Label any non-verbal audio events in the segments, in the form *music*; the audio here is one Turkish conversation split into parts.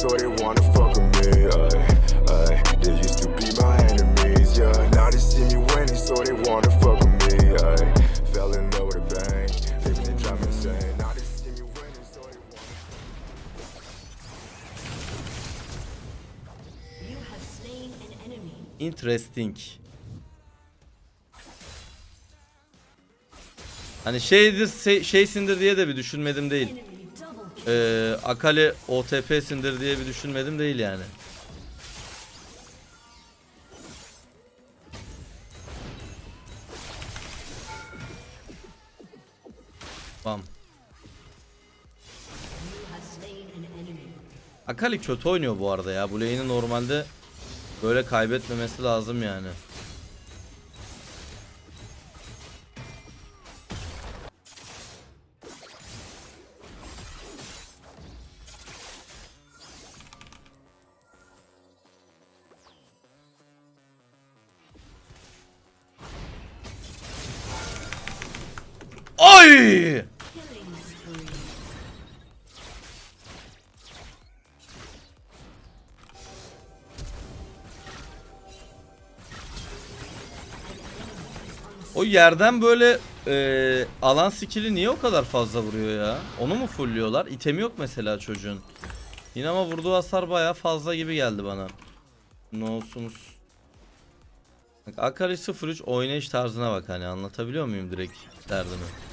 so they wanna fuck with me. Ay, ay. They used to be my enemies, yeah. Now they see me winning, so they wanna fuck with me. Ay, fell in love with a bang, living drive me insane. Now they see me winning, so they wanna. You have slain an enemy. Interesting. Hani şeydir se- şeysindir diye de bir düşünmedim değil. Kill. Ee, Akali OTP'sindir diye bir düşünmedim değil yani. Bam. Akali kötü oynuyor bu arada ya. Bu normalde böyle kaybetmemesi lazım yani. Oy! O yerden böyle e, alan skill'i niye o kadar fazla vuruyor ya? Onu mu fullüyorlar? İtemi yok mesela çocuğun. Yine ama vurduğu hasar baya fazla gibi geldi bana. Ne olsunuz? Akari 03 oynayış tarzına bak hani anlatabiliyor muyum direkt derdimi?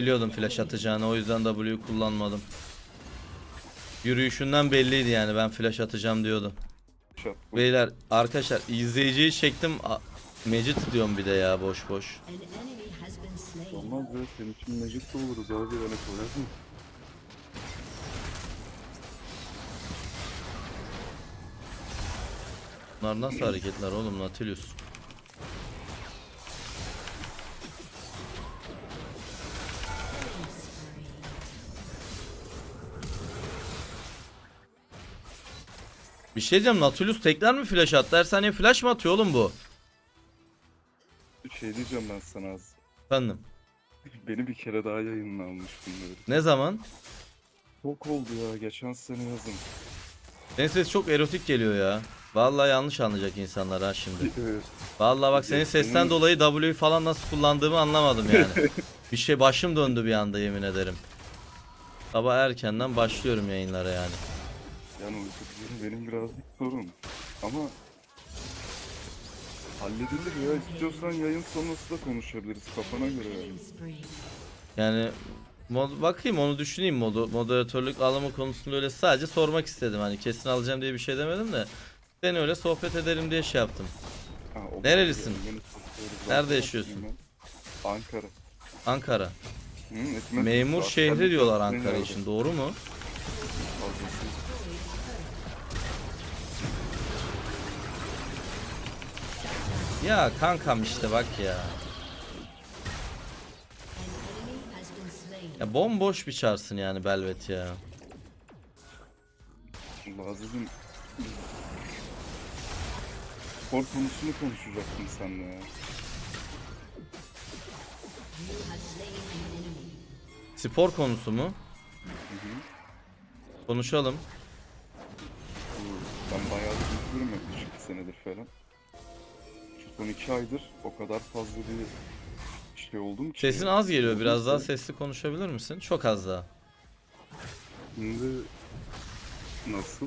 Biliyordum flash atacağını o yüzden W'yu kullanmadım. Yürüyüşünden belliydi yani ben flash atacağım bu. Beyler arkadaşlar izleyiciyi çektim. Mecit diyorum bir de ya boş boş. Olmaz be senin için mecit de oluruz abi öyle kolay mı? Bunlar nasıl hareketler oğlum Nautilus? Şey diyeceğim Nautilus tekrar mı flash attı? Her saniye flash mı atıyor oğlum bu? Bir şey diyeceğim ben sana az. Efendim. *laughs* Beni bir kere daha yayınına almış bunları. Ne zaman? Çok oldu ya geçen sene yazın. Senin ses çok erotik geliyor ya. Vallahi yanlış anlayacak insanlar ha şimdi. *laughs* Evet. Vallahi bak senin sesten dolayı W'yu falan nasıl kullandığımı anlamadım yani. *laughs* bir şey başım döndü bir anda yemin ederim. Sabah erkenden başlıyorum yayınlara yani. Yani uykucuyum benim birazcık sorun. Ama halledilir ya. İstiyorsan yayın sonrası da konuşabiliriz kafana göre yani. Yani mod, bakayım onu düşüneyim modu moderatörlük alımı konusunda öyle sadece sormak istedim hani kesin alacağım diye bir şey demedim de ben öyle sohbet ederim diye şey yaptım. Ha, olur Nerelisin? yani. Nerede Ben yaşıyorsun? ben. Ankara. Ankara. Hı, Memur şehri diyorlar Ankara için doğru mu? Fazlası. Ya kankam işte bak ya. Ya bomboş bir çarsın yani Belvet ya. Azizim. Spor konusunu konuşacaktım seninle ya. Spor konusu mu? Konuşalım. Bu- Ben bayağı üzülüyorum yaklaşık bir senedir falan. Son iki aydır o kadar fazla bir şey oldum ki. Sesin az geliyor biraz daha sesli konuşabilir misin? Çok az daha. Şimdi nasıl?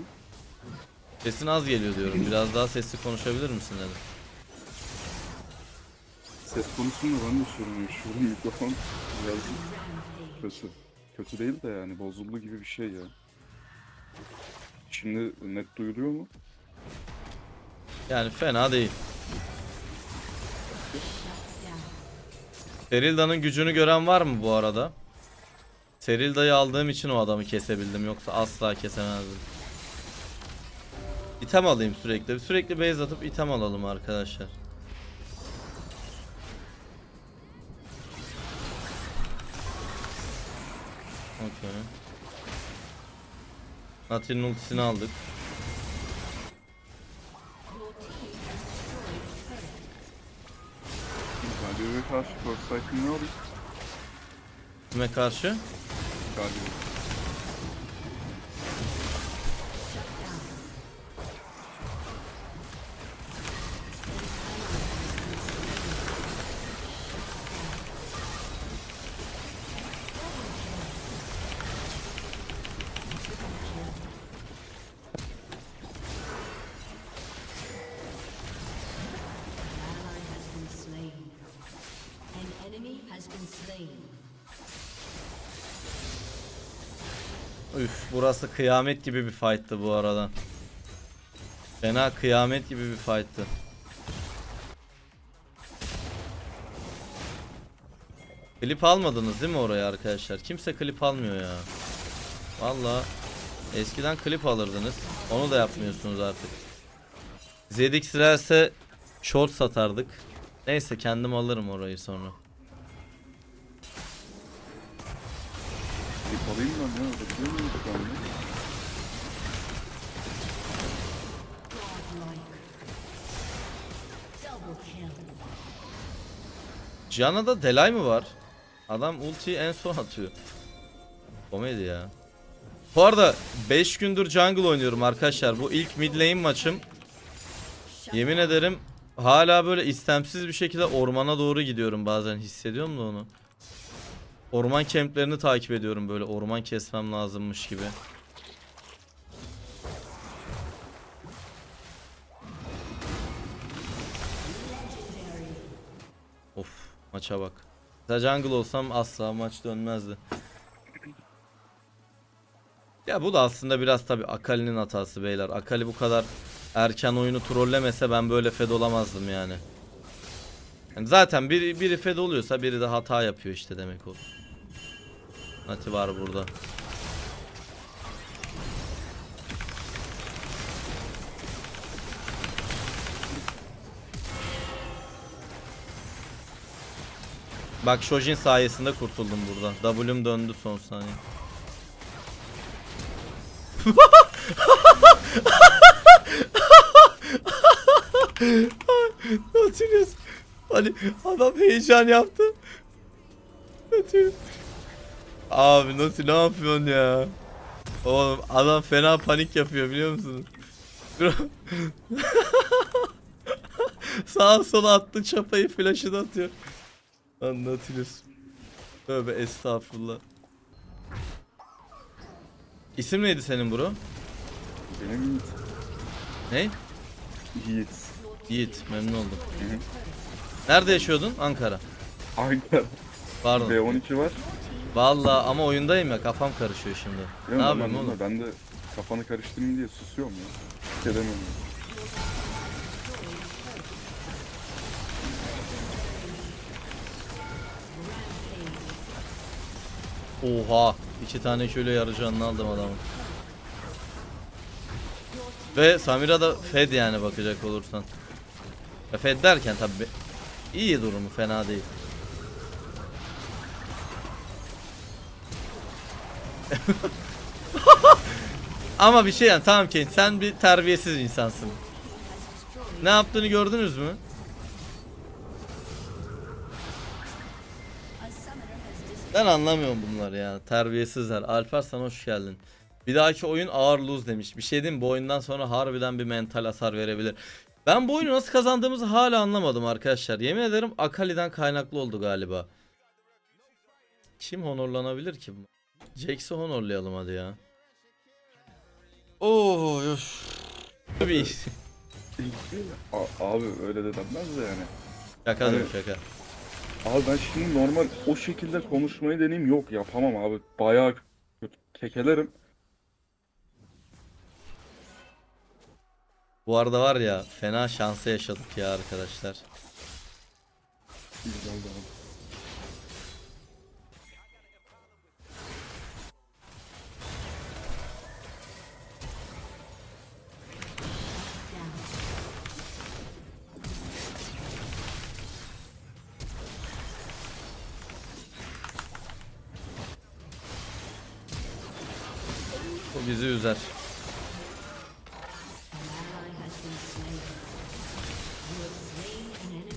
Sesin az geliyor diyorum. Biraz daha sesli konuşabilir misin dedim. Ses konusunda ben de sorun yaşıyorum. Mikrofon Rampage. kötü. Kötü değil de yani bozuldu gibi bir şey ya. Şimdi net duyuluyor mu? Yani fena değil. Serilda'nın gücünü gören var mı bu arada? Serilda'yı aldığım için o adamı kesebildim yoksa asla kesemezdim. İtem alayım sürekli. Sürekli base atıp item alalım arkadaşlar. Okey. Nati'nin ultisini aldık. Karşı strike'ın ne olur? Kime karşı? Galio. Üf burası kıyamet gibi bir fight'tı bu arada. Fena kıyamet gibi bir fight'tı. Klip almadınız değil mi oraya arkadaşlar? Kimse klip almıyor ya. Valla eskiden klip alırdınız. Onu da yapmıyorsunuz artık. ZX Reels'e short satardık. Neyse kendim alırım orayı sonra. Bir alayım ben kill. Canada Delay mı var? Adam ultiyi en son atıyor. Komedi ya. Bu arada 5 gündür jungle oynuyorum arkadaşlar. Bu ilk mid lane maçım. Yemin ederim hala böyle istemsiz bir şekilde ormana doğru gidiyorum bazen hissediyorum da onu. Orman kemplerini takip ediyorum böyle orman kesmem lazımmış gibi. Of maça bak. Mesela jungle olsam asla maç dönmezdi. Ya bu da aslında biraz tabi Akali'nin hatası beyler. Akali bu kadar erken oyunu trollemese ben böyle fed olamazdım yani. Yani zaten biri, biri fed oluyorsa biri de hata yapıyor işte demek o. Nati var burada. Bak Shojin sayesinde kurtuldum burada. W'm döndü son saniye. *laughs* Nautilus. Hani adam heyecan yaptı. Nautilus. Abi Nautilus ne yapıyorsun ya? Oğlum adam fena panik yapıyor biliyor musunuz? *laughs* Sağa sola attı çapayı flash'ını atıyor. Nautilus. Tövbe estağfurullah. İsim neydi senin bro? Benim Yiğit. Ne? Yiğit. Yiğit memnun oldum. Hı hı. Nerede yaşıyordun? Ankara. Aynen. Pardon. B12 var. Vallahi ama oyundayım ya kafam karışıyor şimdi. Ya ne yapayım oğlum? Ben de kafanı karıştırmayayım diye susuyorum ya. Gelemiyorum. Oha. iki tane köle yarı canını aldım adamın. Ve Samira da Fed yani bakacak olursan. Ya Fed derken tabi iyi durumu fena değil. *laughs* Ama bir şey yani tamam Kane sen bir terbiyesiz insansın. Ne yaptığını gördünüz mü? Ben anlamıyorum bunları ya. Terbiyesizler. Alparslan hoş geldin. Bir dahaki oyun ağır lose demiş. Bir şey diyeyim bu oyundan sonra harbiden bir mental hasar verebilir. Ben bu oyunu nasıl kazandığımızı hala anlamadım arkadaşlar. Yemin ederim Akali'den kaynaklı oldu galiba. Kim honorlanabilir ki? bu? Jax'i honorlayalım hadi ya. Oo, öf. Bir A- abi öyle de denmez de yani. şaka Hani- şaka. Abi ben şimdi normal o şekilde konuşmayı deneyim. Yok yapamam abi. Bayağı kötü. Kekelerim. Bu arada var ya fena şansı yaşadık ya arkadaşlar. Güzel de abi. An enemy.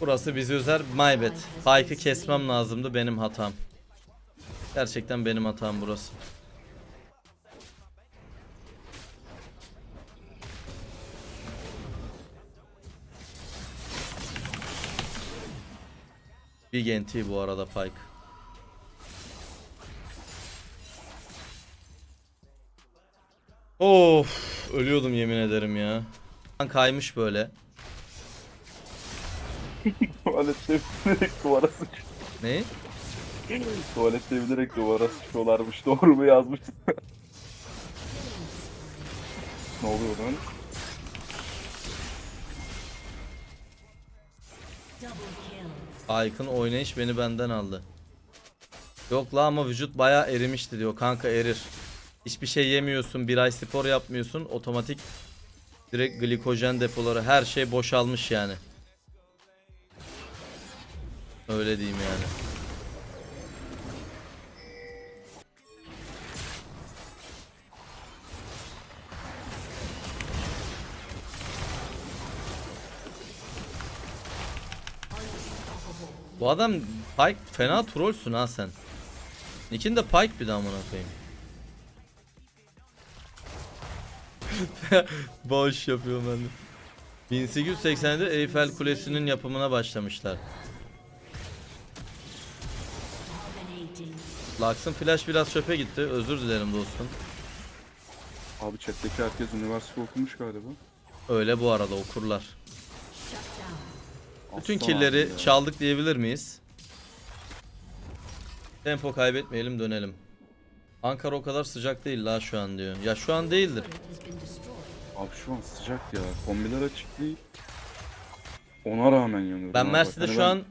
Burası bizi üzer. My bad. Pike'ı kesmem lazımdı. Benim hatam. Gerçekten benim hatam burası. Big NT bu arada Pike. Of, ölüyordum yemin ederim ya. Kaymış böyle. *laughs* Tuvalette bilerek duvara sıç. Ne? Tuvalette bilerek duvara sıçıyorlarmış. *laughs* Doğru mu yazmış? ne oluyor lan? Icon oynayış beni benden aldı. Yok la ama vücut bayağı erimişti diyor. Kanka erir. Hiçbir şey yemiyorsun, bir ay spor yapmıyorsun. Otomatik direkt glikojen depoları her şey boşalmış yani. Öyle diyeyim yani. Bu adam Pike fena trollsün ha sen. Nick'in de Pike bir daha amına koyayım. *laughs* Bağış yapıyorum ben de. 1880'de Eyfel Kulesi'nin yapımına başlamışlar. Lux'ın flash biraz çöpe gitti. Özür dilerim dostum. Abi chat'teki herkes üniversite okumuş galiba. Öyle bu arada okurlar. Bütün Aslan çaldık diyebilir miyiz? Tempo kaybetmeyelim dönelim. Ankara o kadar sıcak değil la şu an diyor. Ya şu an değildir. Abi şu an sıcak ya. Kombiler açık değil. Ona rağmen yanıyorum. Ben abi. Mersin'de Hani şu ben- an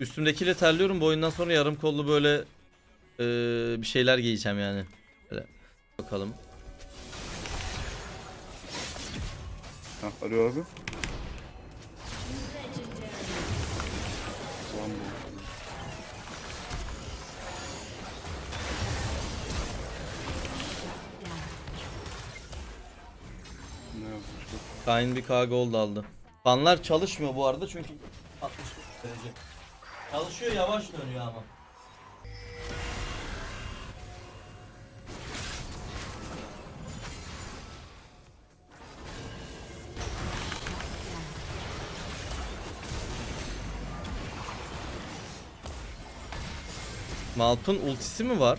üstümdekiyle terliyorum. Bu oyundan sonra yarım kollu böyle eee, bir şeyler giyeceğim yani. Böyle. Bakalım. Hah, alo abi. Kain bir K gold aldı. Fanlar çalışmıyor bu arada çünkü 60 derece. Çalışıyor yavaş dönüyor ama. Malp'ın ultisi mi var?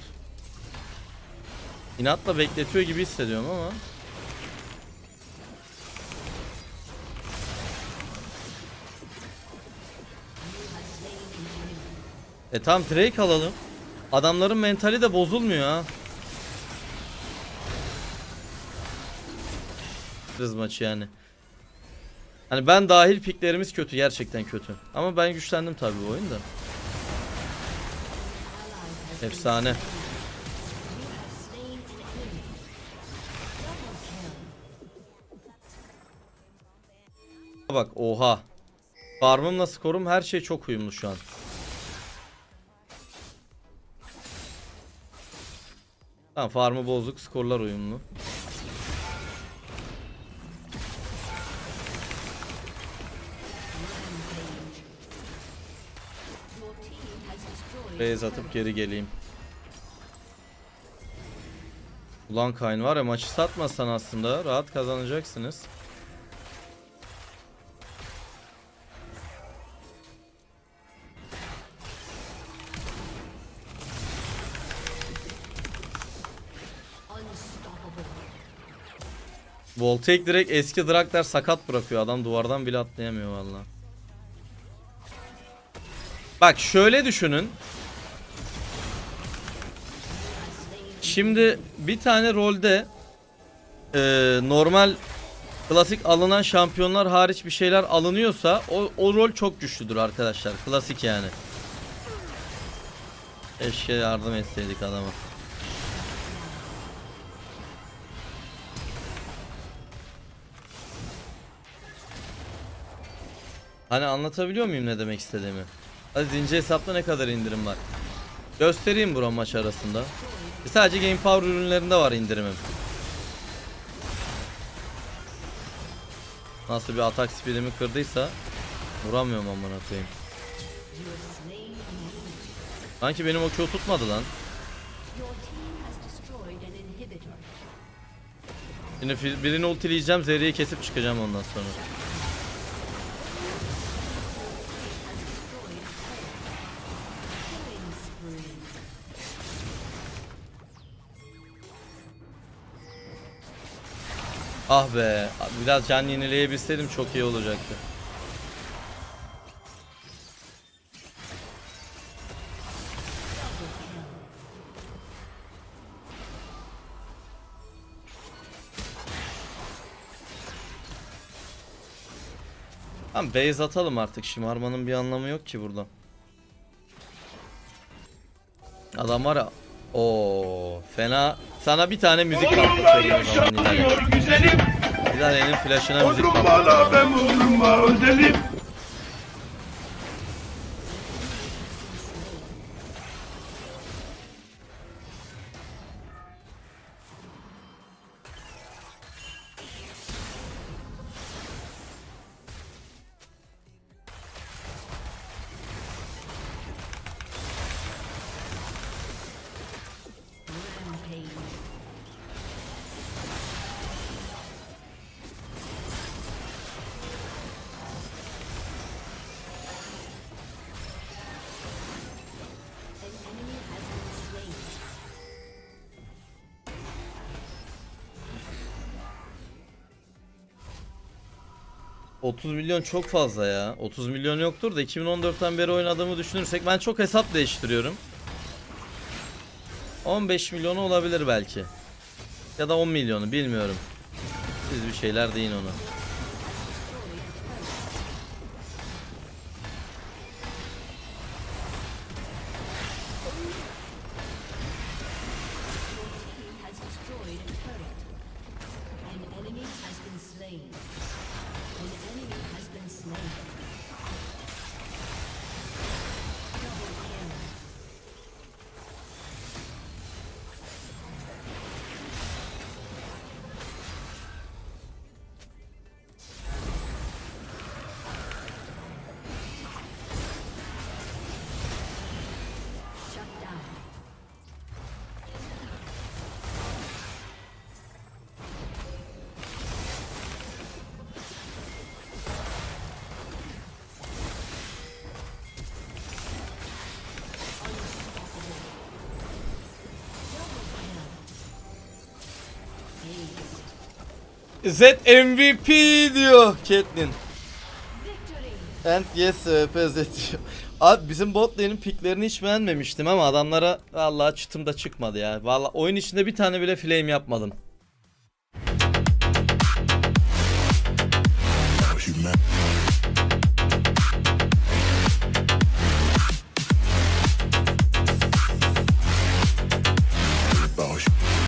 İnatla bekletiyor gibi hissediyorum ama. E tamam Drake alalım. Adamların mentali de bozulmuyor ha. Kız maçı yani. Hani ben dahil piklerimiz kötü gerçekten kötü. Ama ben güçlendim tabii bu oyunda. Efsane. Bak oha. Farmımla skorum her şey çok uyumlu şu an. Tamam farmı bozduk skorlar uyumlu. Base atıp geri geleyim. Ulan Kayn var ya maçı satmasan aslında rahat kazanacaksınız. Voltaic direkt eski Draktar sakat bırakıyor. Adam duvardan bile atlayamıyor valla. Bak şöyle düşünün. Şimdi bir tane rolde e, normal klasik alınan şampiyonlar hariç bir şeyler alınıyorsa o, o rol çok güçlüdür arkadaşlar. Klasik yani. Keşke yardım etseydik adama. Hani anlatabiliyor muyum ne demek istediğimi? Hadi zincir hesapta ne kadar indirim var? Göstereyim bro maç arasında. Sadece Game Power ürünlerinde var indirimim. Nasıl bir atak speedimi kırdıysa vuramıyorum amına koyayım. Sanki benim o Q tutmadı lan. Şimdi birini ultileyeceğim, Zeri'yi kesip çıkacağım ondan sonra. Ah be, biraz can yenileyebilseydim çok iyi olacaktı. Tamam base atalım artık şımarmanın bir anlamı yok ki burada. Adam var ya o fena sana bir tane müzik patlatıyorum o zaman Nidale. güzelim. Nidale'nin flash'ına müzik patlatıyorum. da ben vurma özelim. 30 milyon çok fazla ya. 30 milyon yoktur da 2014'ten beri oynadığımı düşünürsek ben çok hesap değiştiriyorum. 15 milyonu olabilir belki. Ya da 10 milyonu bilmiyorum. Siz bir şeyler deyin ona. Z MVP diyor Caitlyn. And yes VP Z diyor. Abi bizim bot lane'in piklerini hiç beğenmemiştim ama adamlara vallahi çıtım da çıkmadı ya. Vallahi oyun içinde bir tane bile flame yapmadım.